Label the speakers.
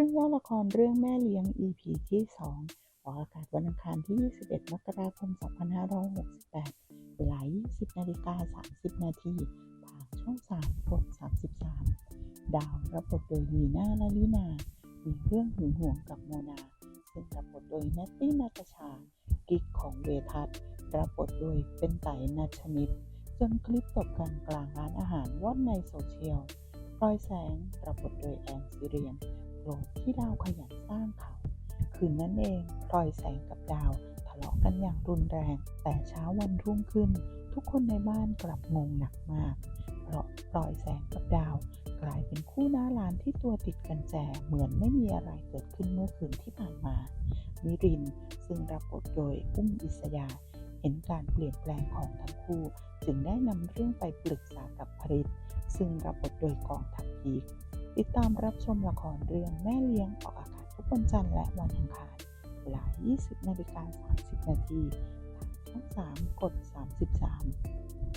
Speaker 1: รื่องย่อละครเรื่องแม่เลี้ยง EP ที่ 2 ออกอากาศวันอังคารที่ 21 มกราคม 2568 เวลา 20นาฬิกา30 นาทีทางช่อง 3 กด 33 ดาวรับบทโดยลีน่าลาลินา มีเรื่องหึงหวงกับโมนา ซึ่งรับบทโดยนัตตี้นาตาชา กิ๊กของเวทัศน์รับบทโดยเป็นไต่นัชนิด จนคลิปตบกันกลางร้านอาหารว่อนในโซเชียลพลอยแสงรับบทโดยแอนซิเรียน โกที่ดาวขยันสร้างเขา คืนนั้นเองพลอยแสงกับดาวทะเลาะกันอย่างรุนแรง แต่เช้าวันรุ่งขึ้น ทุกคนในบ้านกลับงงหนักมาก เพราะพลอยแสงกับดาว กลายเป็นคู่หน้าร้านที่ตัวติดกันแจเหมือนไม่มีอะไรเกิดขึ้นเมื่อคืนที่ผ่านมา มิรินซึ่งรับบทโดยอุ้มอิสยาเห็นการเปลี่ยนแปลงของทั้งคู่จึงได้นำเรื่องไปปรึกษากับพริตซึ่งรับบทโดยกองทัพพีค ติดตามรับชมละครเรื่องแม่เลี้ยงออกอากาศทุกวันจันทร์และวันอังคารเวลา 20 นาฬิกา 30 นาทีทางช่อง 3 กด 33